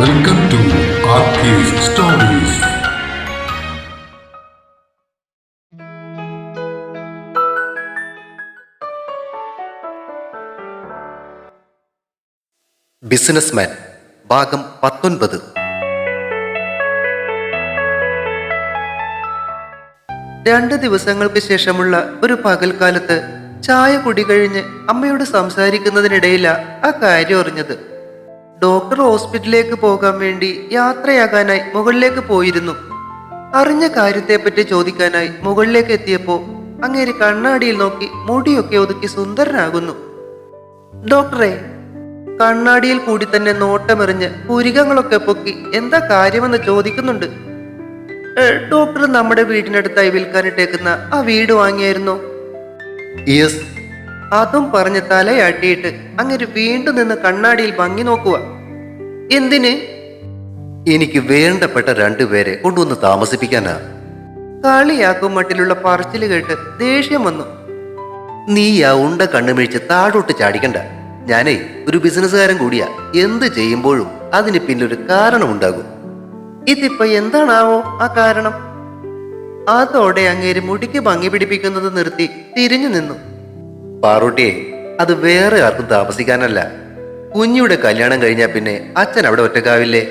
Welcome to stories. Businessman ഭാഗം പത്തൊൻപത് രണ്ട് ദിവസങ്ങൾക്ക് ശേഷമുള്ള ഒരു പകൽക്കാലത്ത് ചായ കുടി കഴിഞ്ഞ് അമ്മയോട് സംസാരിക്കുന്നതിനിടയിലാണ് ആ കാര്യം അറിഞ്ഞത് ഡോക്ടർ ഹോസ്പിറ്റലിലേക്ക് പോകാൻ വേണ്ടി യാത്രയാകാനായി മുകളിലേക്ക് പോയിരുന്നു. അറിഞ്ഞ കാര്യത്തെപ്പറ്റി ചോദിക്കാനായി മുകളിലേക്ക് എത്തിയപ്പോൾ അങ്ങേര് കണ്ണാടിയിൽ നോക്കി മുടിയൊക്കെ ഒതുക്കി സുന്ദരനാകുന്നു. ഡോക്ടറെ കണ്ണാടിയിൽ കൂടി തന്നെ നോട്ടമെറിഞ്ഞ് പുരികങ്ങളൊക്കെ പൊക്കി എന്താ കാര്യമെന്ന് ചോദിക്കുന്നുണ്ട്. "ഏ, ഡോക്ടർ നമ്മുടെ വീടിനടുത്തായി വിൽക്കാനിട്ടേക്കുന്ന ആ വീട് വാങ്ങിയായിരുന്നോ? അതും പറഞ്ഞ് തലയാട്ടിയിട്ട് അങ്ങനെ വീണ്ടും നിന്ന് കണ്ണാടിയിൽ ഭംഗി നോക്കുക എന്തിന്? എനിക്ക് വേണ്ടപ്പെട്ട രണ്ടുപേരെ കൊണ്ടുവന്ന് താമസിപ്പിക്കാനാ. കളിയാക്കും മട്ടിലുള്ള പറച്ചിൽ കേട്ട് ദേഷ്യം വന്നു. നീ ആ ഉണ്ട കണ്ണുമിഴിച്ച് താഴോട്ട് ചാടിക്കണ്ട. ഞാനേ ഒരു ബിസിനസ്സുകാരൻ കൂടിയാ. എന്ത് ചെയ്യുമ്പോഴും അതിന് പിന്നൊരു കാരണമുണ്ടാകും. ഇതിപ്പോ എന്താണാവോ ആ കാരണം? അതോടെ അങ്ങേര് മുടിക്ക് ഭംഗി പിടിപ്പിക്കുന്നത് നിർത്തി തിരിഞ്ഞു നിന്നു. പാറൂട്ടിയെ അത് വേറെ ആർക്കും താമസിക്കാനല്ല. കുഞ്ഞിയുടെ കല്യാണം കഴിഞ്ഞാൽ പിന്നെ അച്ഛൻ അവിടെ ഒറ്റക്കാവില്ലേ?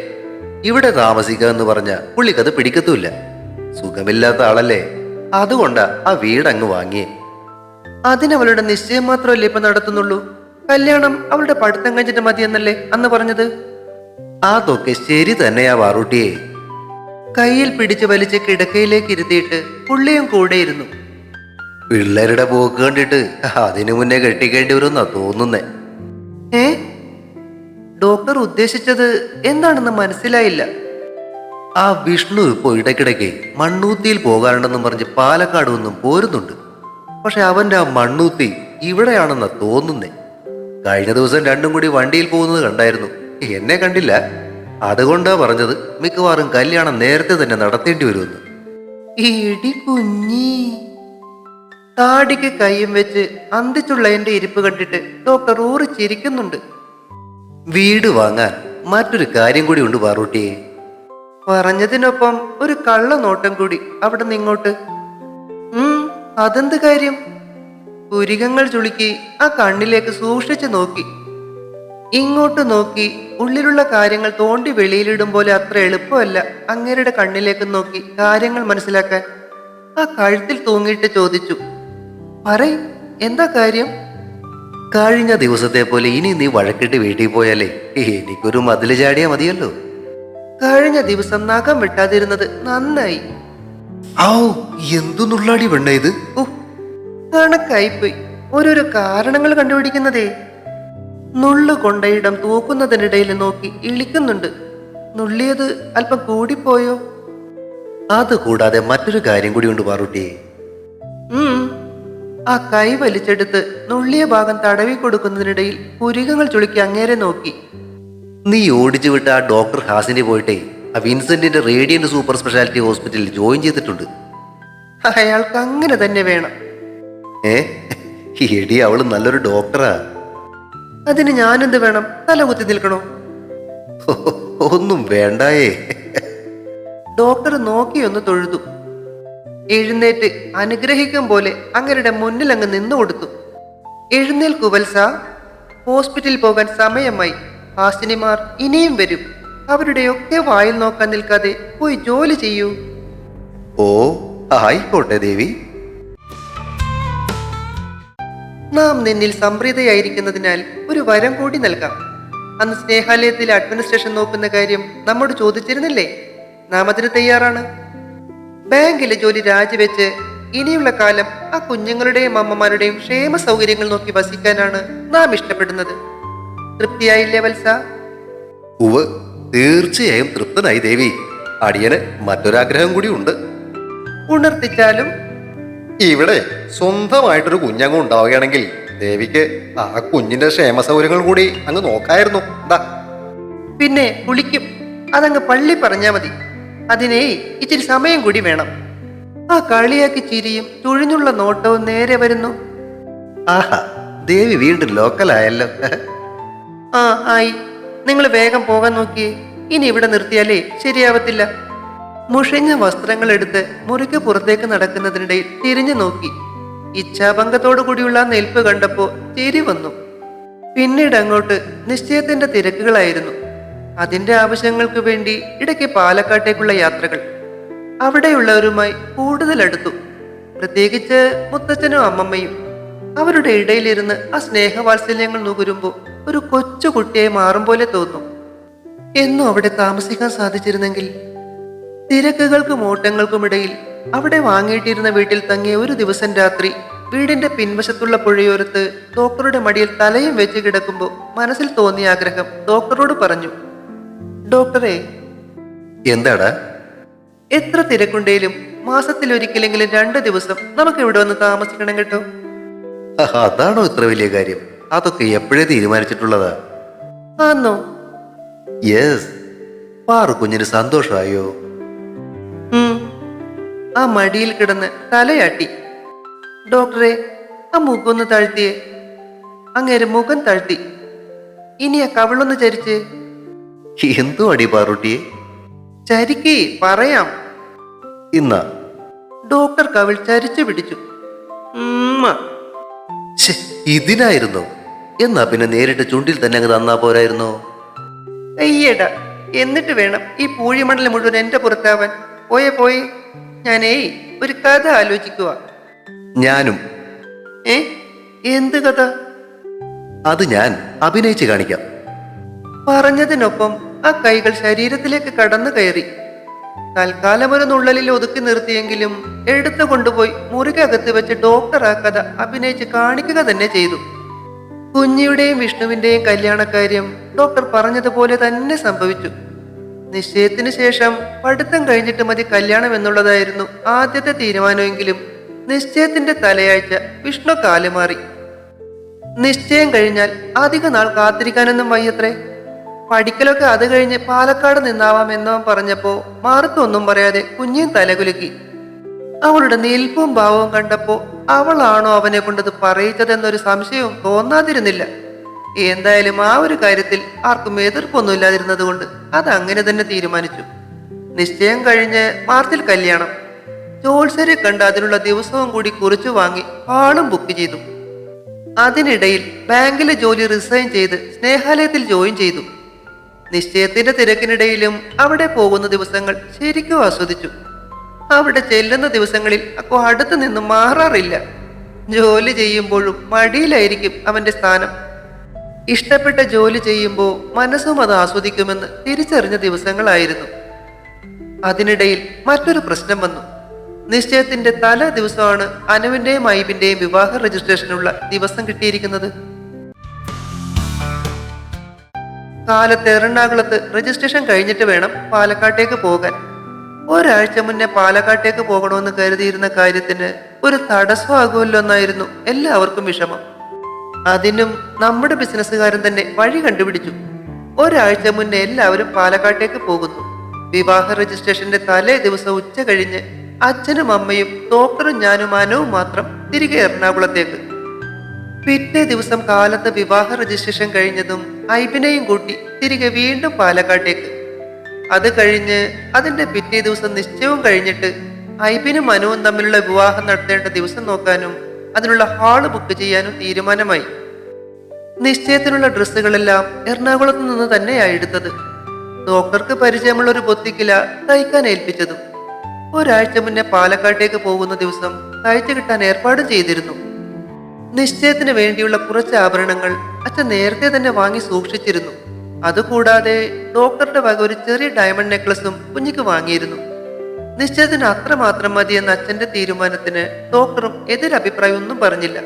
ഇവിടെ താമസിക്കുക എന്ന് പറഞ്ഞ പുള്ളിക്കത് പിടിക്കത്തുമില്ല സുഖമില്ലാത്ത ആളല്ലേ? അതുകൊണ്ടാ ആ വീടങ്ങ് വാങ്ങിയേ. അതിനവളുടെ നിശ്ചയം മാത്രമല്ലേ ഇപ്പൊ നടത്തുന്നുള്ളൂ? കല്യാണം അവളുടെ പഠിത്തം കഴിഞ്ഞിട്ട് മതിയെന്നല്ലേ അന്ന് പറഞ്ഞത്? അതൊക്കെ ശരി തന്നെയാ വാറൂട്ടിയെ കയ്യിൽ പിടിച്ച് വലിച്ച് കിടക്കയിലേക്ക് ഇരുത്തിയിട്ട് പുള്ളിയും കൂടെ ഇരുന്നു പിള്ളേരുടെ പോക്ക് കണ്ടിട്ട് അതിനു മുന്നേ കെട്ടിക്കേണ്ടി വരുമെന്നാ തോന്നുന്നേ. ഏ? ഡോക്ടർ ഉദ്ദേശിച്ചത് എന്താണെന്ന് മനസ്സിലായില്ല. ആ വിഷ്ണു ഇപ്പോൾ ഇടയ്ക്കിടയ്ക്ക് മണ്ണൂത്തിയിൽ പോകാനുണ്ടെന്നും പറഞ്ഞ് പാലക്കാട് ഒന്നും പോരുന്നുണ്ട്. പക്ഷെ അവന്റെ ആ മണ്ണൂത്തി ഇവിടെയാണെന്നാ തോന്നുന്നേ. കഴിഞ്ഞ ദിവസം രണ്ടും കൂടി വണ്ടിയിൽ പോകുന്നത് കണ്ടായിരുന്നു. എന്നെ കണ്ടില്ല. അതുകൊണ്ടാ പറഞ്ഞത് മിക്കവാറും കല്യാണം നേരത്തെ തന്നെ നടത്തേണ്ടി വരുമെന്ന്. ഇടി കുഞ്ഞി. താടിക്ക് കൈയും വെച്ച് അന്തിച്ചുള്ള എന്റെ ഇരിപ്പ് കണ്ടിട്ട് ഡോക്ടർ ഊറി ചിരിക്കുന്നുണ്ട്. വീട് വാങ്ങാൻ മറ്റൊരു കാര്യം കൂടി ഉണ്ട് പാറൂട്ടിയെ പറഞ്ഞതിനൊപ്പം ഒരു കള്ള നോട്ടം കൂടി അവിടെ നിങ്ങോട്ട് ഉം അതെന്ത് കാര്യം? പുരികങ്ങൾ ചുളുക്കി ആ കണ്ണിലേക്ക് സൂക്ഷിച്ചു നോക്കി. ഇങ്ങോട്ട് നോക്കി ഉള്ളിലുള്ള കാര്യങ്ങൾ തോണ്ടി വെളിയിലിടും പോലെ അത്ര എളുപ്പമല്ല അങ്ങേരുടെ കണ്ണിലേക്ക് നോക്കി കാര്യങ്ങൾ മനസ്സിലാക്കാൻ. ആ കഴുത്തിൽ തൂങ്ങിയിട്ട് ചോദിച്ചു. പറയ് എന്താ കാര്യം? കഴിഞ്ഞ ദിവസത്തെ പോലെ ഇനി നീ വഴക്കിട്ട് വീട്ടിൽ പോയാലേ എനിക്കൊരു മതിൽ ചാടിയാ മതിയല്ലോ. കഴിഞ്ഞ ദിവസം നഖം വെട്ടാതിരുന്നത് നന്നായി. ഔ എന്തു നുള്ളാടി വെണ്ണ ഇത്? കണക്കായിപ്പോയി. ഓരോരോ കാരണങ്ങൾ കണ്ടുപിടിക്കുന്നതേ. നുള്ളു കൊണ്ടയിടം തൂക്കുന്നതിനിടയിൽ നോക്കി ഇളിക്കുന്നുണ്ട്. നുള്ളിയത് അല്പം കൂടിപ്പോയോ? അത് കൂടാതെ മറ്റൊരു കാര്യം കൂടി ഉണ്ട് പാറുട്ടിയെ ആ കൈ വലിച്ചെടുത്ത് നുള്ളിയ ഭാഗം തടവി കൊടുക്കുന്നതിനിടയിൽ പുരികങ്ങൾ ചുളുക്കി അങ്ങേരെ നോക്കി. നീ ഓടിച്ചു വിട്ട ആ ഡോക്ടർ ഹാസിനെ പോയിട്ടേ ആ വിൻസെന്റിന്റെ റേഡിയന്റ് സൂപ്പർ സ്പെഷ്യാലിറ്റി ഹോസ്പിറ്റലിൽ ജോയിൻ ചെയ്തിട്ടുണ്ട്. അയാൾക്ക് അങ്ങനെ തന്നെ വേണം. ഏ? എടി അവൾ നല്ലൊരു ഡോക്ടറാ. അതിന് ഞാനെന്ത് വേണം? തല കുത്തി നിൽക്കണോ? ഒന്നും വേണ്ടായേ. ഡോക്ടർ നോക്കിയൊന്ന് തൊഴുതു. എഴുന്നേറ്റ് അനുഗ്രഹിക്കും പോലെ അങ്ങരുടെ മുന്നിൽ അങ്ങ് നിന്നു കൊടുത്തു. എഴുന്നേൽക്കു വത്സ ഹോസ്പിറ്റലിൽ പോകാൻ സമയമായി. ഹാസിനിമാർ ഇനിയും വരും. അവരുടെയൊക്കെ വായിൽ നോക്കാൻ നിൽക്കാതെ പോയി ജോലി ചെയ്യൂ. ഓ ആയിക്കോട്ടെ ദേവി. നാം നിന്നിൽ സംപ്രീതയായിരിക്കുന്നതിനാൽ ഒരു വരം കൂടി നൽകാം. അന്ന് സ്നേഹാലയത്തിലെ അഡ്മിനിസ്ട്രേഷൻ നോക്കുന്ന കാര്യം നമ്മോട് ചോദിച്ചിരുന്നില്ലേ? നാം അതിന് തയ്യാറാണ്. ബാങ്കിലെ ജോലി രാജിവെച്ച് ഇനിയുള്ള കാലം ആ കുഞ്ഞുങ്ങളുടെയും അമ്മമാരുടെയും ക്ഷേമ സൗകര്യങ്ങൾ നോക്കി വസിക്കാനാണ് നാം ഇഷ്ടപ്പെടുന്നത്. തൃപ്തിയായില്ലേ വത്സ? ഉവ് തീർച്ചയായും തൃപ്തനായി ദേവി. അടിയന് മറ്റൊരാഗ്രഹം കൂടി ഉണ്ട്. ഉണർത്തിച്ചാലും? ഇവിടെ സ്വന്തമായിട്ടൊരു കുഞ്ഞങ്ങ് ഉണ്ടാവുകയാണെങ്കിൽ ദേവിക്ക് ആ കുഞ്ഞിന്റെ ക്ഷേമ സൗകര്യങ്ങൾ കൂടി അങ്ങ് നോക്കായിരുന്നു. എന്താ പിന്നെ കുളിക്കും അതങ്ങ് പള്ളി പറഞ്ഞാ മതി. അതിനേ ഇച്ചിരി സമയം കൂടി വേണം. ആ കളിയാക്കി ചിരിയും തുഴിഞ്ഞുള്ള നോട്ടവും നേരെ വരുന്നു. ആഹാ ദേവി വീണ്ടും ലോക്കലായല്ലോ. ആ ആയി. നിങ്ങൾ വേഗം പോകാൻ നോക്കി. ഇനി ഇവിടെ നിർത്തിയാലേ ശരിയാവത്തില്ല. മുഷിഞ്ഞ വസ്ത്രങ്ങൾ എടുത്ത് മുറിക്ക് പുറത്തേക്ക് നടക്കുന്നതിനിടയിൽ തിരിഞ്ഞു നോക്കി. ഇച്ഛാഭംഗത്തോടു കൂടിയുള്ള നെൽപ്പ് നിൽപ്പ് കണ്ടപ്പോ ചിരി വന്നു. പിന്നീട് അങ്ങോട്ട് നിശ്ചയത്തിന്റെ തിരക്കുകളായിരുന്നു. അതിന്റെ ആവശ്യങ്ങൾക്ക് വേണ്ടി ഇടയ്ക്ക് പാലക്കാട്ടേക്കുള്ള യാത്രകൾ. അവിടെയുള്ളവരുമായി കൂടുതൽ അടുത്തു. പ്രത്യേകിച്ച് മുത്തച്ഛനും അമ്മമ്മയും. അവരുടെ ഇടയിലിരുന്ന് ആ സ്നേഹവാത്സല്യങ്ങൾ നുകരുമ്പോൾ ഒരു കൊച്ചു കുട്ടിയെ മാറും പോലെ തോന്നും. എന്നും അവിടെ താമസിക്കാൻ സാധിച്ചിരുന്നെങ്കിൽ തിരക്കുകൾക്കും ഓട്ടങ്ങൾക്കും ഇടയിൽ അവിടെ വാങ്ങിയിട്ടിരുന്ന വീട്ടിൽ തങ്ങിയ ഒരു ദിവസം രാത്രി വീടിന്റെ പിൻവശത്തുള്ള പുഴയോരത്ത് ഡോക്ടറുടെ മടിയിൽ തലയും വെച്ച് കിടക്കുമ്പോൾ മനസ്സിൽ തോന്നിയ ആഗ്രഹം ഡോക്ടറോട് പറഞ്ഞു. ഡോക്ടറെ. എന്താടാ? എത്ര തിരക്കുണ്ടേലും മാസത്തിൽ ഒരിക്കലെങ്കിലും രണ്ട് ദിവസം നമുക്ക് ഇവിടെ വന്ന് താമസിക്കണം കേട്ടോ. അതാണോ ഇത്ര വലിയ കാര്യം? അതൊക്കെ എപ്പോഴേ തീരുമാനിച്ചിട്ടുള്ളതാ? ആന്നോ? യെസ്. പാറു കുഞ്ഞിന് സന്തോഷമായോ? ആ മടിയിൽ കിടന്ന് തലയാട്ടി. ഡോക്ടറെ ആ മുഖമൊന്ന് താഴ്ത്തിയേ. അങ്ങേര് മുഖം താഴ്ത്തി. ഇനി ആ കവിളൊന്ന് ചരിച്ച് എന്തോ അടി പാറുട്ടിയെ? ചരിക്ക് പറയാം. ഇന്ന ഡോക്ടർ കവിൾ ചരിച്ചു പിടിച്ചു. ഇതിനായിരുന്നു. എന്നാ പിന്നെ നേരിട്ട് ചുണ്ടിൽ തന്നെ അങ്ങ് തന്നാ പോരായിരുന്നോ? അയ്യടാ എന്നിട്ട് വേണം ഈ പൂഴിമണൽ മുഴുവൻ എന്റെ പുറത്താവാൻ. പോയെ പോയി. ഞാനേ ഒരു കഥ ആലോചിക്കുക ഞാനും. ഏ? എന്ത് കഥ? അത് ഞാൻ അഭിനയിച്ച് കാണിക്കാം. പറഞ്ഞതിനൊപ്പം ആ കൈകൾ ശരീരത്തിലേക്ക് കടന്നു കയറി. തൽക്കാലം ഒരു നുള്ളലിൽ ഒതുക്കി നിർത്തിയെങ്കിലും എടുത്തു കൊണ്ടുപോയി മുറികകത്ത് വെച്ച് ഡോക്ടർ ആ കഥ അഭിനയിച്ച് കാണിക്കുക തന്നെ ചെയ്തു. കുഞ്ഞിയുടെയും വിഷ്ണുവിന്റെയും കല്യാണക്കാര്യം ഡോക്ടർ പറഞ്ഞതുപോലെ തന്നെ സംഭവിച്ചു. നിശ്ചയത്തിന് ശേഷം പഠിത്തം കഴിഞ്ഞിട്ട് മതി കല്യാണം എന്നുള്ളതായിരുന്നു ആദ്യത്തെ തീരുമാനമെങ്കിലും നിശ്ചയത്തിന്റെ തലയാഴ്ച വിഷ്ണു കാലുമാറി. നിശ്ചയം കഴിഞ്ഞാൽ അധിക നാൾ കാത്തിരിക്കാനൊന്നും വയ്യത്രേ. പഠിക്കലൊക്കെ അത് കഴിഞ്ഞ് പാലക്കാട് നിന്നാവാം എന്നവൻ പറഞ്ഞപ്പോ മാർക്കൊന്നും പറയാതെ കുഞ്ഞും തലകുലുക്കി. അവളുടെ നിൽപ്പും ഭാവവും കണ്ടപ്പോ അവളാണോ അവനെ കൊണ്ടത് പറയിച്ചതെന്നൊരു സംശയവും തോന്നാതിരുന്നില്ല. എന്തായാലും ആ ഒരു കാര്യത്തിൽ ആർക്കും എതിർപ്പൊന്നുമില്ലാതിരുന്നത് കൊണ്ട് അത് അങ്ങനെ തന്നെ തീരുമാനിച്ചു. നിശ്ചയം കഴിഞ്ഞ് മാർച്ചിൽ കല്യാണം. ജോത്സരെ കണ്ട് അതിനുള്ള ദിവസവും കൂടി കുറിച്ചു വാങ്ങി ആളും ബുക്ക് ചെയ്തു. അതിനിടയിൽ ബാങ്കിലെ ജോലി റിസൈൻ ചെയ്ത് സ്നേഹാലയത്തിൽ ജോയിൻ ചെയ്തു. നിശ്ചയത്തിന്റെ തിരക്കിനിടയിലും അവിടെ പോകുന്ന ദിവസങ്ങൾ ശരിക്കും ആസ്വദിച്ചു. അവിടെ ചെല്ലുന്ന ദിവസങ്ങളിൽ അക്കോ അടുത്ത് നിന്നും മാറാറില്ല. ജോലി ചെയ്യുമ്പോഴും മടിയിലായിരിക്കും അവന്റെ സ്ഥാനം. ഇഷ്ടപ്പെട്ട ജോലി ചെയ്യുമ്പോൾ മനസ്സും അത് ആസ്വദിക്കുമെന്ന് തിരിച്ചറിഞ്ഞ ദിവസങ്ങളായിരുന്നു. അതിനിടയിൽ മറ്റൊരു പ്രശ്നം വന്നു. നിശ്ചയത്തിന്റെ തല ദിവസമാണ് അനുവിന്റെയും ഐബിന്റെയും വിവാഹ രജിസ്ട്രേഷനുള്ള ദിവസം കിട്ടിയിരിക്കുന്നത്. കാലത്ത് എറണാകുളത്ത് രജിസ്ട്രേഷൻ കഴിഞ്ഞിട്ട് വേണം പാലക്കാട്ടേക്ക് പോകാൻ. ഒരാഴ്ച മുന്നേ പാലക്കാട്ടേക്ക് പോകണമെന്ന് കരുതിയിരുന്ന കാര്യത്തിന് ഒരു തടസ്സമാകുമല്ലോ എന്നായിരുന്നു എല്ലാവർക്കും വിഷമം. അതിനും നമ്മുടെ ബിസിനസ്സുകാരൻ തന്നെ വഴി കണ്ടുപിടിച്ചു. ഒരാഴ്ച മുന്നേ എല്ലാവരും പാലക്കാട്ടേക്ക് പോകുന്നു. വിവാഹ രജിസ്ട്രേഷന്റെ തലേ ദിവസം ഉച്ച കഴിഞ്ഞ് അച്ഛനും അമ്മയും ഡോക്ടറും ഞാനും അനവും മാത്രം തിരികെ എറണാകുളത്തേക്ക്. പിറ്റേ ദിവസം കാലത്ത് വിവാഹ രജിസ്ട്രേഷൻ കഴിഞ്ഞതും ഐബിനെയും കൂട്ടി തിരികെ വീണ്ടും പാലക്കാട്ടേക്ക്. അത് കഴിഞ്ഞ് അതിന്റെ പിറ്റേ ദിവസം നിശ്ചയവും കഴിഞ്ഞിട്ട് ഐബിനും മനുവും തമ്മിലുള്ള വിവാഹം നടത്തേണ്ട ദിവസം നോക്കാനും അതിനുള്ള ഹാൾ ബുക്ക് ചെയ്യാനും തീരുമാനമായി. നിശ്ചയത്തിനുള്ള ഡ്രസ്സുകളെല്ലാം എറണാകുളത്ത് നിന്ന് തന്നെയാണ് എടുത്തത്. ഡോക്ടർക്ക് പരിചയമുള്ള ഒരു പൊത്തിക്കില തയ്ക്കാൻ ഏൽപ്പിച്ചതും. ഒരാഴ്ച മുന്നേ പാലക്കാട്ടേക്ക് പോകുന്ന ദിവസം തയ്ച്ചു കിട്ടാൻ ഏർപ്പാടും ചെയ്തിരുന്നു. നിശ്ചയത്തിന് വേണ്ടിയുള്ള കുറച്ച് ആഭരണങ്ങൾ അച്ഛൻ നേരത്തെ തന്നെ വാങ്ങി സൂക്ഷിച്ചിരുന്നു. അതുകൂടാതെ ഡോക്ടറുടെ വക ഒരു ചെറിയ ഡയമണ്ട് നെക്ലസും കുഞ്ഞിക്ക് വാങ്ങിയിരുന്നു. നിശ്ചയത്തിന് അത്രമാത്രം മതി എന്ന അച്ഛന്റെ തീരുമാനത്തിന് ഡോക്ടറും എതിരഭിപ്രായം ഒന്നും പറഞ്ഞില്ല.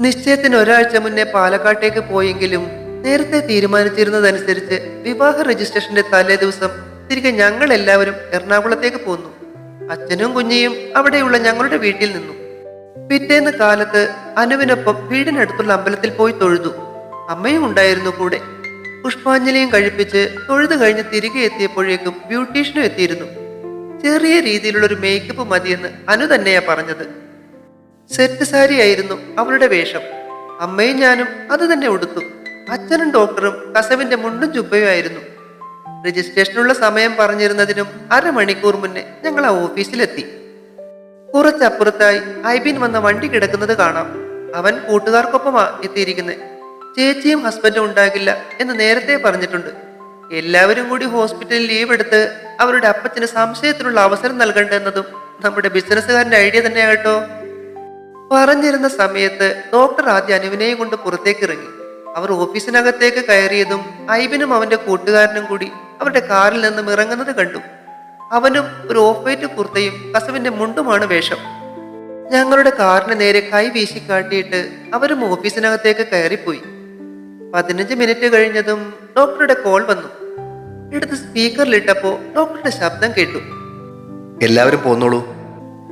നിശ്ചയത്തിന് ഒരാഴ്ച മുന്നേ പാലക്കാട്ടേക്ക് പോയെങ്കിലും നേരത്തെ തീരുമാനിച്ചിരുന്നതനുസരിച്ച് വിവാഹ രജിസ്ട്രേഷന്റെ തലേ ദിവസം തിരികെ ഞങ്ങൾ എല്ലാവരും എറണാകുളത്തേക്ക് പോന്നു. അച്ഛനും കുഞ്ഞിയും അവിടെയുള്ള ഞങ്ങളുടെ വീട്ടിൽ നിന്നു. പിറ്റേന്ന് കാലത്ത് അനുവിനൊപ്പം വീടിനടുത്തുള്ള അമ്പലത്തിൽ പോയി തൊഴുതു. അമ്മയും ഉണ്ടായിരുന്നു കൂടെ. പുഷ്പാഞ്ജലിയും കഴിപ്പിച്ച് തൊഴുതു കഴിഞ്ഞ് തിരികെ എത്തിയപ്പോഴേക്കും ബ്യൂട്ടീഷ്യനും എത്തിയിരുന്നു. ചെറിയ രീതിയിലുള്ള ഒരു മേക്കപ്പ് മതിയെന്ന് അനു തന്നെയാ പറഞ്ഞത്. സെറ്റ് സാരി ആയിരുന്നു അവളുടെ വേഷം. അമ്മയും ഞാനും അത് തന്നെ ഉടുത്തു. അച്ഛനും ഡോക്ടറും കസവിന്റെ മുണ്ടും ജുബയും ആയിരുന്നു. രജിസ്ട്രേഷനുള്ള സമയം പറഞ്ഞിരുന്നതിനും അരമണിക്കൂർ മുന്നേ ഞങ്ങൾ ആ ഓഫീസിലെത്തി. കുറച്ചപ്പുറത്തായി ഐബിൻ വന്ന വണ്ടി കിടക്കുന്നത് കാണാം. അവൻ കൂട്ടുകാർക്കൊപ്പമാ എത്തിയിരിക്കുന്നത് ചേച്ചിയും ഹസ്ബൻഡും ഉണ്ടാകില്ല എന്ന് നേരത്തെ പറഞ്ഞിട്ടുണ്ട്. എല്ലാവരും കൂടി ഹോസ്പിറ്റലിൽ ലീവ് എടുത്ത് അവരുടെ അപ്പച്ചന് സംശയത്തിനുള്ള അവസരം നൽകണ്ടെന്നതും നമ്മുടെ ബിസിനസ്സുകാരന്റെ ഐഡിയ തന്നെയാകട്ടോ പറഞ്ഞിരുന്ന സമയത്ത് ഡോക്ടർ ആദ്യം അനുവിനെയും കൊണ്ട് പുറത്തേക്ക് ഇറങ്ങി അവർ ഓഫീസിനകത്തേക്ക് കയറിയതും ഐബിനും അവന്റെ കൂട്ടുകാരനും കൂടി അവരുടെ കാറിൽ നിന്നും ഇറങ്ങുന്നത് കണ്ടു. അവനും ഒരു ഓഫ് വൈറ്റ് കുർത്തയും കസവിന്റെ മുണ്ടുമാണ് വേഷം. ഞങ്ങളുടെ കാറിന് നേരെ കൈ വീശി കാട്ടിയിട്ട് അവരും ഓഫീസിനകത്തേക്ക് കയറിപ്പോയി. പതിനഞ്ച് മിനിറ്റ് കഴിഞ്ഞതും ഡോക്ടറുടെ കോൾ വന്നു. എടുത്ത് സ്പീക്കറിലിട്ടപ്പോ ഡോക്ടറുടെ ശബ്ദം കേട്ടു. എല്ലാവരും പോന്നോളൂ.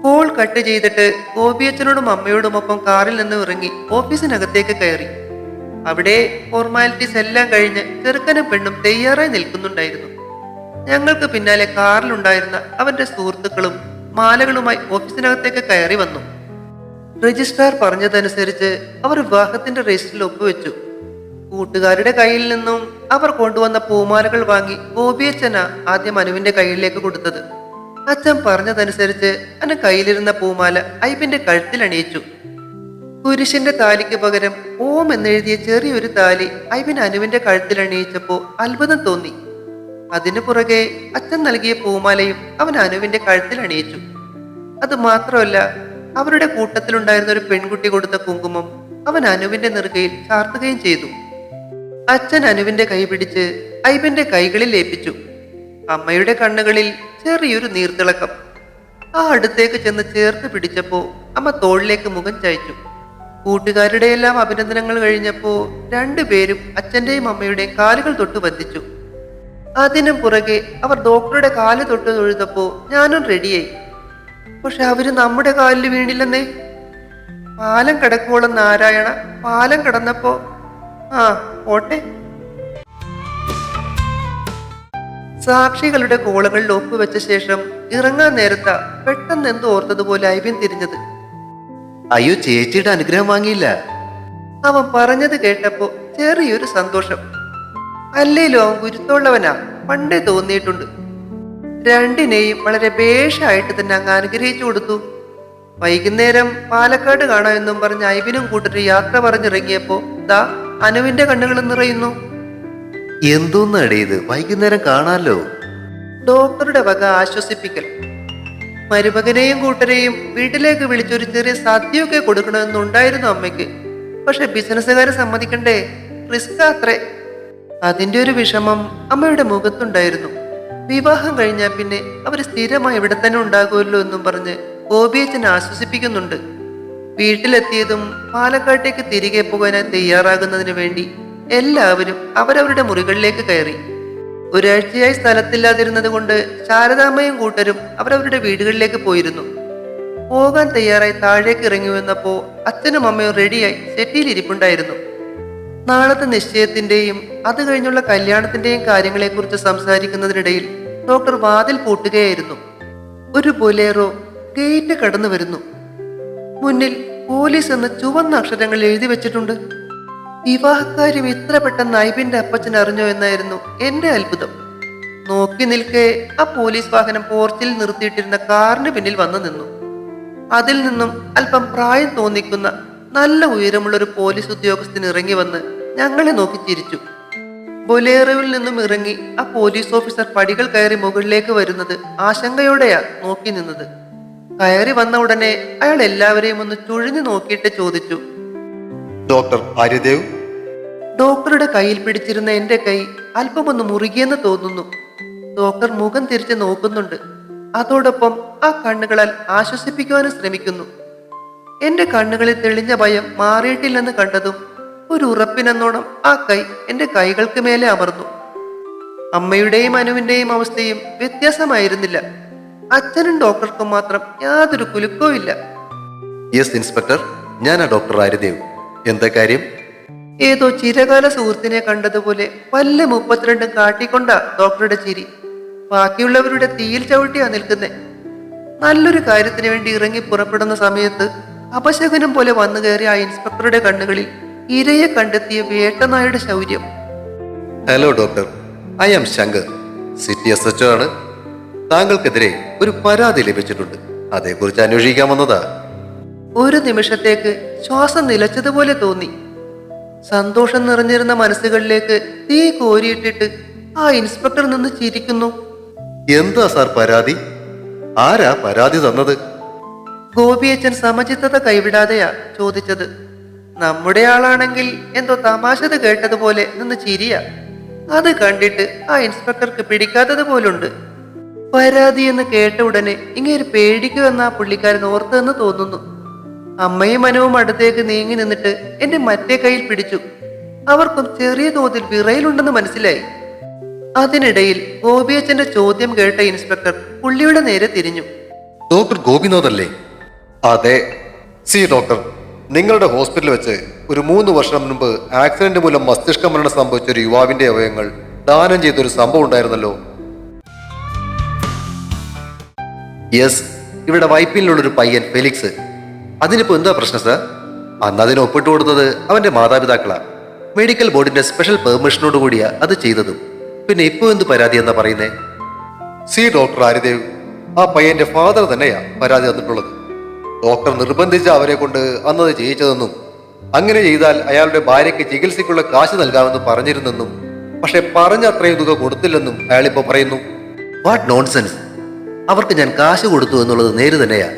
കോൾ കട്ട് ചെയ്തിട്ട് ഗോപിയച്ചനോടും അമ്മയോടുമൊപ്പം കാറിൽ നിന്ന് ഇറങ്ങി ഓഫീസിനകത്തേക്ക് കയറി. അവിടെ ഫോർമാലിറ്റീസ് എല്ലാം കഴിഞ്ഞ് ചെറുക്കനും പെണ്ണും തയ്യാറായി നിൽക്കുന്നുണ്ടായിരുന്നു. ഞങ്ങൾക്ക് പിന്നാലെ കാറിലുണ്ടായിരുന്ന അവന്റെ സുഹൃത്തുക്കളും മാലകളുമായി ഓഫീസിനകത്തേക്ക് കയറി വന്നു. രജിസ്ട്രാർ പറഞ്ഞതനുസരിച്ച് അവർ വിവാഹത്തിന്റെ രജിസ്റ്ററിൽ ഒപ്പുവെച്ചു. കൂട്ടുകാരുടെ കയ്യിൽ നിന്നും അവർ കൊണ്ടുവന്ന പൂമാലകൾ വാങ്ങി ഗോപിയച്ചന ആദ്യം അനുവിന്റെ കയ്യിലേക്ക് കൊടുത്തത്. അച്ഛൻ പറഞ്ഞതനുസരിച്ച് അനു കയ്യിലിരുന്ന പൂമാല ഐബിന്റെ കഴുത്തിൽ അണിയിച്ചു. കുരിശിന്റെ താലിക്ക് പകരം ഓം എന്നെഴുതിയ ചെറിയൊരു താലി ഐബിൻ അനുവിന്റെ കഴുത്തിൽ അണിയിച്ചപ്പോൾ അത്ഭുതം തോന്നി. അതിനു പുറകെ അച്ഛൻ നൽകിയ പൂമാലയും അവൻ അനുവിന്റെ കഴുത്തിൽ അണിയിച്ചു. അത് മാത്രമല്ല അവരുടെ കൂട്ടത്തിലുണ്ടായിരുന്ന ഒരു പെൺകുട്ടി കൊടുത്ത കുങ്കുമം അവൻ അനുവിന്റെ നെറുകയിൽ ചാർത്തുകയും ചെയ്തു. അച്ഛൻ അനുവിന്റെ കൈ പിടിച്ച് ഐബിന്റെ കൈകളിൽ ഏൽപ്പിച്ചു. അമ്മയുടെ കണ്ണുകളിൽ ചെറിയൊരു നീർത്തിളക്കം. ആ അടുത്തേക്ക് ചെന്ന് ചേർത്ത് പിടിച്ചപ്പോ അമ്മ തോളിലേക്ക് മുഖം ചായച്ചു. കൂട്ടുകാരുടെ എല്ലാം അഭിനന്ദനങ്ങൾ കഴിഞ്ഞപ്പോ രണ്ടുപേരും അച്ഛന്റെയും അമ്മയുടെയും കാലുകൾ തൊട്ട് ബന്ധിച്ചു അതിനും പുറകെ അവർ ഡോക്ടറുടെ കാൽ തൊട്ട് തൊഴുതപ്പോ ഞാനും റെഡിയായി പക്ഷെ അവർ നമ്മുടെ കാലിൽ വീണില്ലെന്നേ? പാലം കിടക്കുവോളം നാരായണ പാലം കിടന്നപ്പോ ആ ഓട്ടെ സാക്ഷികളുടെ കോളങ്ങളിൽ ഒപ്പുവെച്ച ശേഷം ഇറങ്ങാൻ നേരത്ത പെട്ടെന്ന് എന്തോ ഓർത്തതുപോലെ ഐബിൻ തിരിഞ്ഞത്. അയ്യോ ചേച്ചിയുടെ അനുഗ്രഹം വാങ്ങിയില്ല. അവൻ പറഞ്ഞത് കേട്ടപ്പോ ചെറിയൊരു സന്തോഷം. അല്ലേലും അവൻ ഗുരുത്തുള്ളവനാ? പണ്ടേ തോന്നിയിട്ടുണ്ട്. രണ്ടിനെയും വളരെ ഭേഷായിട്ട് തന്നെ അങ്ങ് അനുഗ്രഹിച്ചു കൊടുത്തു. വൈകുന്നേരം പാലക്കാട് കാണാമെന്നും പറഞ്ഞ് ഐവിനും കൂട്ടൊരു യാത്ര പറഞ്ഞിറങ്ങിയപ്പോ ദാ അനുവിന്റെ കണ്ണുകൾ നിറയുന്നു. എന്തോന്നാടേ ഇത്? വൈകുന്നേരം കാണാലോ? ഡോക്ടറുടെ വക ആശ്വസിപ്പിക്കൽ. മരുമകനെയും കൂട്ടരെയും വീട്ടിലേക്ക് വിളിച്ചൊരു ചെറിയ സദ്യയൊക്കെ കൊടുക്കണമെന്നുണ്ടായിരുന്നു അമ്മയ്ക്ക്. പക്ഷെ ബിസിനസ്സുകാരെ സമ്മതിക്കണ്ടേ? റിസ്ക് അത്രേ. അതിന്റെ ഒരു വിഷമം അമ്മയുടെ മുഖത്തുണ്ടായിരുന്നു. വിവാഹം കഴിഞ്ഞാൽ പിന്നെ അവർ സ്ഥിരമായി ഇവിടെ തന്നെ ഉണ്ടാകുമല്ലോ എന്നും പറഞ്ഞ് ഗോപിയച്ചൻ ആശ്വസിപ്പിക്കുന്നുണ്ട്. വീട്ടിലെത്തിയതും പാലക്കാട്ടേക്ക് തിരികെ പോകാനായി തയ്യാറാകുന്നതിന് വേണ്ടി എല്ലാവരും അവരവരുടെ മുറികളിലേക്ക് കയറി. ഒരാഴ്ചയായി സ്ഥലത്തില്ലാതിരുന്നത് കൊണ്ട് ശാരദാമ്മയും കൂട്ടരും അവരവരുടെ വീടുകളിലേക്ക് പോയിരുന്നു. പോകാൻ തയ്യാറായി താഴേക്ക് ഇറങ്ങി വന്നപ്പോ അച്ഛനും അമ്മയും റെഡിയായി സെറ്റിയിൽ ഇരിപ്പുണ്ടായിരുന്നു. നാളത്തെ നിശ്ചയത്തിന്റെയും അത് കഴിഞ്ഞുള്ള കല്യാണത്തിന്റെയും കാര്യങ്ങളെക്കുറിച്ച് സംസാരിക്കുന്നതിനിടയിൽ ഡോക്ടർ വാതിൽ പൂട്ടുകയായിരുന്നു. ഒരു ബൊലേറോ ഗേറ്റ് കടന്നു വരുന്നു. മുന്നിൽ പോലീസ് എന്ന് ചുവന്ന അക്ഷരങ്ങൾ എഴുതി വെച്ചിട്ടുണ്ട്. വിവാഹക്കാര്യം ഇത്ര പെട്ടെന്ന് നൈബിന്റെ അപ്പച്ചൻ അറിഞ്ഞോ എന്നായിരുന്നു എന്റെ അത്ഭുതം. നോക്കി നിൽക്കെ ആ പോലീസ് വാഹനം പോർച്ചിൽ നിർത്തിയിട്ടിരുന്ന കാറിന് പിന്നിൽ വന്നു നിന്നു. അതിൽ നിന്നും അല്പം പ്രായം തോന്നിക്കുന്ന നല്ല ഉയരമുള്ള ഒരു പോലീസ് ഉദ്യോഗസ്ഥൻ ഇറങ്ങി വന്ന് ഞങ്ങളെ നോക്കി ചിരിച്ചു. ബൊലേറോയിൽ നിന്നും ഇറങ്ങി ആ പോലീസ് ഓഫീസർ പടികൾ കയറി മുകളിലേക്ക് വരുന്നത് ആശങ്കയോടെയാ നോക്കി നിന്നത്. കയറി വന്ന ഉടനെ അയാൾ എല്ലാവരെയും ഒന്ന് ചുഴിഞ്ഞു നോക്കിയിട്ട് ചോദിച്ചു. ഡോക്ടർ ആര്യദേവ്? ഡോക്ടറുടെ കയ്യിൽ പിടിച്ചിരുന്ന എന്റെ കൈ അല്പമൊന്ന് മുറുകിയെന്ന് തോന്നുന്നു. ഡോക്ടർ മുഖം തിരിച്ച് നോക്കുന്നുണ്ട്. അതോടൊപ്പം ആ കണ്ണുകളാൽ ആശ്വസിപ്പിക്കുവാനും ശ്രമിക്കുന്നു. എന്റെ കണ്ണുകളിൽ തെളിഞ്ഞ ഭയം മാറിയിട്ടില്ലെന്ന് കണ്ടതും ഒരു ഉറപ്പിനെന്നോണം ആ കൈ എന്റെ കൈകൾക്ക് മേലെ അമർന്നു. അമ്മയുടെയും അനുവിന്റെയും അവസ്ഥയും വ്യത്യാസമായിരുന്നില്ല. അച്ഛനും ഡോക്ടർക്കും മാത്രം യാതൊരു കുലുക്കവും ഇല്ല. Yes inspector. ഞാനാ ഡോക്ടർ ആര്യദേവ്. എന്താ കാര്യം? ഏതോ ചിരകാല സുഹൃത്തിനെ കണ്ടതുപോലെ പല്ല് മുപ്പത്തിരണ്ടും കാട്ടിക്കൊണ്ട ഡോക്ടറുടെ ചിരി. ബാക്കിയുള്ളവരുടെ തീയിൽ ചവിട്ടിയാ നിൽക്കുന്നേ. നല്ലൊരു കാര്യത്തിന് വേണ്ടി ഇറങ്ങി പുറപ്പെടുന്ന സമയത്ത് അപശകനം പോലെ വന്നു കയറിയ ആ ഇൻസ്പെക്ടറുടെ കണ്ണുകളിൽ ഇരയെ കണ്ടെത്തിയ വേട്ടനായുടെ ശൗര്യം. Hello doctor I am Shankar. City S H ആണ്. താങ്കൾക്കെതിരെ ഒരു പരാതി ലഭിച്ചിട്ടുണ്ട്. അതേക്കുറിച്ച് അന്വേഷിക്കാൻ വന്നതാ. ഒരു നിമിഷത്തേക്ക് ശ്വാസം നിലച്ചതുപോലെ തോന്നി. സന്തോഷം നിറഞ്ഞിരുന്ന മനസ്സുകളിലേക്ക് തീ കോരിയിട്ടിട്ട് ആ ഇൻസ്പെക്ടർ നിന്ന് ചിരിക്കുന്നു. എന്താ സാർ പരാതി? ആരാ പരാതി തന്നത്? ഗോപിയച്ചൻ സമചിത്തത കൈവിടാതെയാ ചോദിച്ചത്. നമ്മുടെ ആളാണെങ്കിൽ എന്തോ തമാശത് കേട്ടതുപോലെ നിന്ന് ചിരിയ. അത് കണ്ടിട്ട് ആ ഇൻസ്പെക്ടർക്ക് പിടിക്കാത്തത് പോലുണ്ട്. പരാതി എന്ന് കേട്ട ഉടനെ ഇങ്ങനെ പേടിക്കുമെന്ന് ആ പുള്ളിക്കാരൻ ഓർത്തെന്ന് തോന്നുന്നു. അമ്മയും മനവും അടുത്തേക്ക് നീങ്ങി നിന്നിട്ട് എന്റെ മറ്റേ കയ്യിൽ പിടിച്ചു. അവർക്കും ചെറിയ തോതിൽ വിറയിലുണ്ടെന്ന് മനസ്സിലായി. അതിനിടയിൽ ഗോപിയച്ചന്റെ ചോദ്യം കേട്ട ഇൻസ്പെക്ടർ പുള്ളിയുടെ നേരെ തിരിഞ്ഞു. ഡോക്ടർ ഗോപിനാഥ് അല്ലേ അതെ. See doctor. നിങ്ങളുടെ ഹോസ്പിറ്റലിൽ വെച്ച് ഒരു മൂന്ന് വർഷം മുൻപ് ആക്സിഡന്റ് മൂലം മസ്തിഷ്ക മരണം സംഭവിച്ച ഒരു യുവാവിന്റെ അവയവങ്ങൾ ദാനം ചെയ്തൊരു സംഭവം ഉണ്ടായിരുന്നല്ലോ. യെസ് ഇവിടെ വൈപ്പിലുള്ള ഒരു പയ്യൻ ഫെലിക്സ്. അതിനിപ്പോ എന്താ പ്രശ്നം സാർ അന്ന് അതിന് ഒപ്പിട്ട് കൊടുത്തത് അവന്റെ മാതാപിതാക്കളാ. മെഡിക്കൽ ബോർഡിന്റെ സ്പെഷ്യൽ പെർമിഷനോട് കൂടിയാ അത് ചെയ്തതും. പിന്നെ ഇപ്പോ എന്ത് പരാതി എന്നാ പറയുന്നേ? സി ഡോക്ടർ ആരിദേവ് ആ പയ്യന്റെ ഫാദർ തന്നെയാ പരാതി തന്നിട്ടുള്ളത്. ഡോക്ടർ നിർബന്ധിച്ച അവരെ കൊണ്ട് അന്നത് ചെയ്യിച്ചതെന്നും അങ്ങനെ ചെയ്താൽ അയാളുടെ ഭാര്യയ്ക്ക് ചികിത്സയ്ക്കുള്ള കാശ് നൽകാമെന്ന് പറഞ്ഞിരുന്നെന്നും പക്ഷെ പറഞ്ഞ അത്രയും തുക കൊടുത്തില്ലെന്നും അയാളിപ്പോ പറയുന്നു. വാട്ട് നോൺസെൻസ് അവർക്ക് ഞാൻ കാശ് കൊടുത്തു എന്നുള്ളത് നേര് തന്നെയാ.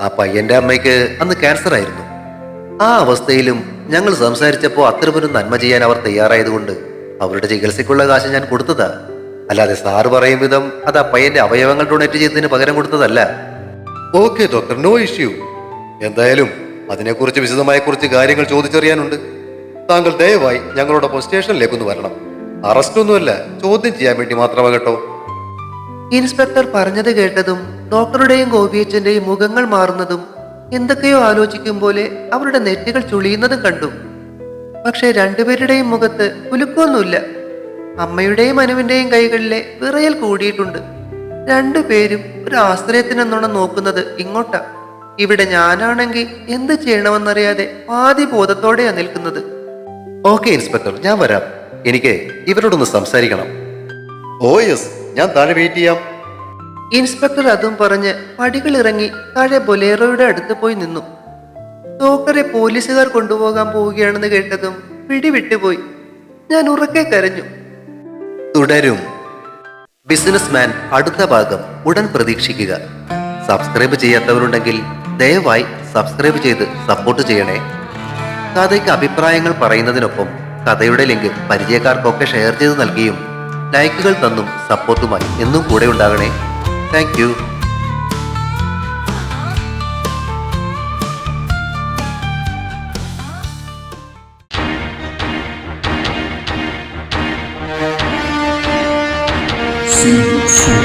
ആ പയ്യന്റെ അമ്മയ്ക്ക് അന്ന് ക്യാൻസർ ആയിരുന്നു. ആ അവസ്ഥയിലും ഞങ്ങൾ സംസാരിച്ചപ്പോൾ അത്തരമൊരു നന്മ ചെയ്യാൻ അവർ തയ്യാറായതുകൊണ്ട് അവരുടെ ചികിത്സയ്ക്കുള്ള കാശ് ഞാൻ കൊടുത്തതാ. അല്ലാതെ സാറ് പറയും വിധം അത് ആ പയ്യന്റെ അവയവങ്ങൾ ഡൊണേറ്റ് ചെയ്തതിന് പകരം കൊടുത്തതല്ല. ഓക്കെ ഡോക്ടർ നോ ഇഷ്യൂ എന്തായാലും അതിനെക്കുറിച്ച് വിശദമായ കുറച്ച് കാര്യങ്ങൾ ചോദിച്ചറിയാനുണ്ട്. താങ്കൾ ദയവായി ഞങ്ങളോടൊപ്പം സ്റ്റേഷനിലേക്കൊന്ന് വരണം. അറസ്റ്റ് ഒന്നുമല്ല ചോദ്യം ചെയ്യാൻ വേണ്ടി മാത്രമാണ് കേട്ടോ. ഇൻസ്പെക്ടർ പറഞ്ഞത് കേട്ടതും ഡോക്ടറുടെയും ഗോപിയച്ചന്റെയും മുഖങ്ങൾ മാറുന്നതും എന്തൊക്കെയോ ആലോചിക്കും പോലെ അവരുടെ നെറ്റുകൾ ചുളിയുന്നതും കണ്ടു. പക്ഷെ രണ്ടുപേരുടെയും മുഖത്ത് കുലുക്കൊന്നുമില്ല അമ്മയുടെയും അനുവിന്റെയും കൈകളിലെ വിറയൽ കൂടിയിട്ടുണ്ട്. രണ്ടുപേരും ഒരു ആശ്രയത്തിനെന്നോണം നോക്കുന്നത് ഇങ്ങോട്ടാ. ഇവിടെ ഞാനാണെങ്കിൽ എന്ത് ചെയ്യണമെന്നറിയാതെ പാതി ബോധത്തോടെയാ നിൽക്കുന്നത്. ഓക്കെ ഇൻസ്പെക്ടർ ഞാൻ വരാം. എനിക്ക് ഇവരോടൊന്ന് സംസാരിക്കണം. ഓ യെസ് ഞാൻ താഴെ വെയിറ്റ് ചെയ്യാം. ഇൻസ്പെക്ടർ അതും പറഞ്ഞ് പടികളിറങ്ങി താഴെ ബൊലേറോയുടെ അടുത്ത് പോയി നിന്നു. തോക്കറെ പോലീസുകാർ കൊണ്ടുപോകാൻ പോവുകയാണെന്ന് കേട്ടതും പിടിവിട്ടുപോയി. ഞാൻ ഉറക്കെ കരഞ്ഞു. തുടരും. ബിസിനസ്മാൻ അടുത്ത ഭാഗം ഉടൻ പ്രതീക്ഷിക്കുക. സബ്സ്ക്രൈബ് ചെയ്യാത്തവരുണ്ടെങ്കിൽ ദയവായി സബ്സ്ക്രൈബ് ചെയ്ത് സപ്പോർട്ട് ചെയ്യണേ. കഥയ്ക്ക് അഭിപ്രായങ്ങൾ പറയുന്നതിനൊപ്പം കഥയുടെ ലിങ്ക് പരിചയക്കാർക്കൊക്കെ ഷെയർ ചെയ്ത് നൽകിയും ലൈക്കുകൾ തന്നും സപ്പോർട്ടുമായി എന്നും കൂടെ ഉണ്ടാകണേ. താങ്ക് 心不